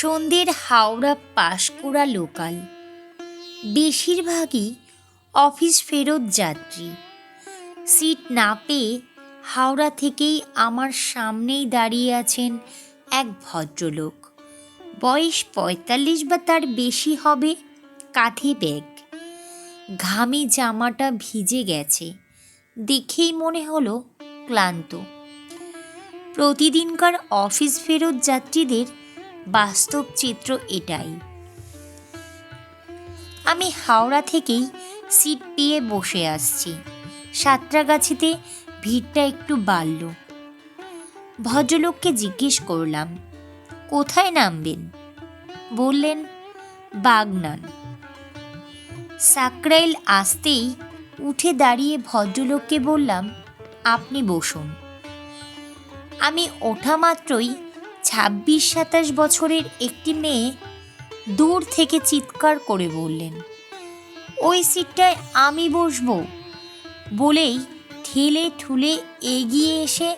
সন্ধ্যের হাওড়া পাঁশকুড়া লোকাল। বেশিরভাগই অফিস ফেরত যাত্রী। সিট না পেয়ে হাওড়া থেকেই আমার সামনেই দাঁড়িয়ে আছেন এক ভদ্রলোক। বয়স পঁয়তাল্লিশ বা তার বেশি হবে কাঁধে ব্যাগ। ঘামে জামাটা ভিজে গেছে। দেখেই মনে হলো ক্লান্ত। প্রতিদিনকার অফিস ফেরত যাত্রীদের বাস্তব চিত্র এটাই। আমি হাওড়া থেকেই সিট পেয়ে বসে আসছি। সাঁতরাগাছিতে ভিড়টা একটু বাড়ল। ভদ্রলোককে জিজ্ঞেস করলাম, কোথায় নামবেন? বললেন, বাগনান। সাকরাইল আসতেই উঠে দাঁড়িয়ে ভদ্রলোককে বললাম, আপনি বসুন। আমি ওঠা মাত্রই ছাব্বিশ সাতাশ বছরের একটি মেয়ে দূর থেকে চিৎকার করে বললেন, ওই সিটটায় আমি বসবো। বলেই ঠেলে ঠুলে এগিয়ে এসে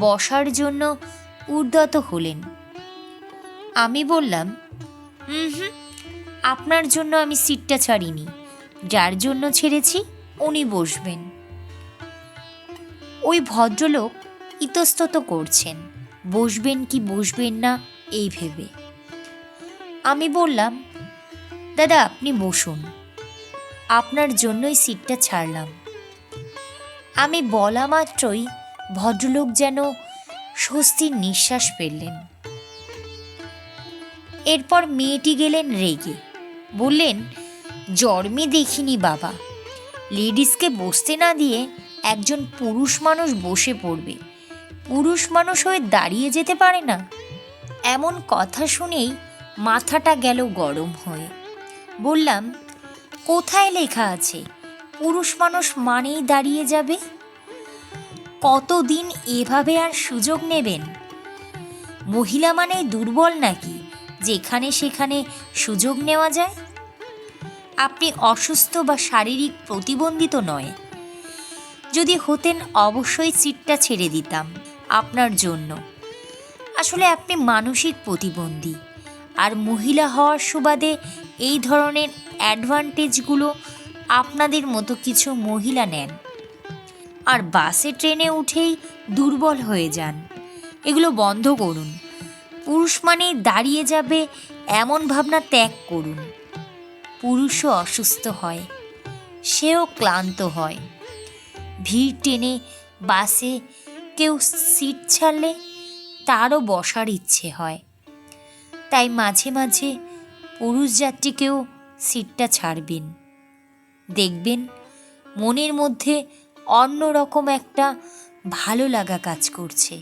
বসার জন্য উদ্যত হলেন। আমি বললাম হুম, আপনার জন্য আমি সিটটা ছাড়িনি, যার জন্য ছেড়েছি উনি বসবেন। ওই ভদ্রলোক ইতস্তত করছেন। বসবেন কি বসবেন না, এই ভেবে। আমি বললাম, দাদা, আপনি বসুন। আপনার জন্যই সিটটা ছাড়লাম। আমি বলা মাত্রই ভদ্রলোক যেন স্বস্তির নিঃশ্বাস ফেললেন। এরপর মেয়েটি গেলেন রেগে। বললেন, জন্মে দেখিনি বাবা। লেডিসকে বসতে না দিয়ে একজন পুরুষ মানুষ বসে পড়বে। পুরুষ মানুষ হয়ে দাঁড়িয়ে যেতে পারে না। এমন কথা শুনেই মাথাটা গেল গরম হয়ে। বললাম, কোথায় লেখা আছে, পুরুষ মানুষ মানেই দাঁড়িয়ে যাবে? কতদিন এভাবে আর সুযোগ নেবেন? মহিলা মানে দুর্বল নাকি, যেখানে সেখানে সুযোগ নেওয়া যায়? আপনি অসুস্থ বা শারীরিক প্রতিবন্ধিত নয়। যদি হতেন অবশ্যই সিটটা ছেড়ে দিতাম। আপনার জন্য। আসলে আপনি মানসিক প্রতিবন্ধী। আর মহিলা হওয়ার সুবাদে এই ধরনের অ্যাডভান্টেজগুলো আপনাদের মতো কিছু মহিলা নেন। আর বাসে, ট্রেনে উঠেই দুর্বল হয়ে যান। এগুলো বন্ধ করুন। পুরুষ মানে দাঁড়িয়ে যাবে এমন ভাবনা ত্যাগ করুন। পুরুষও অসুস্থ হয়, সেও ক্লান্ত হয়। ভিড় টেনে বাসে কেউ সিট ছাড়লে তারও বসার ইচ্ছে হয়। তাই মাঝে মাঝে পুরুষ যাত্রীকেও সিটটা ছাড়বেন। দেখবেন মনের মধ্যে অন্যরকম একটা ভালো লাগা কাজ করছে।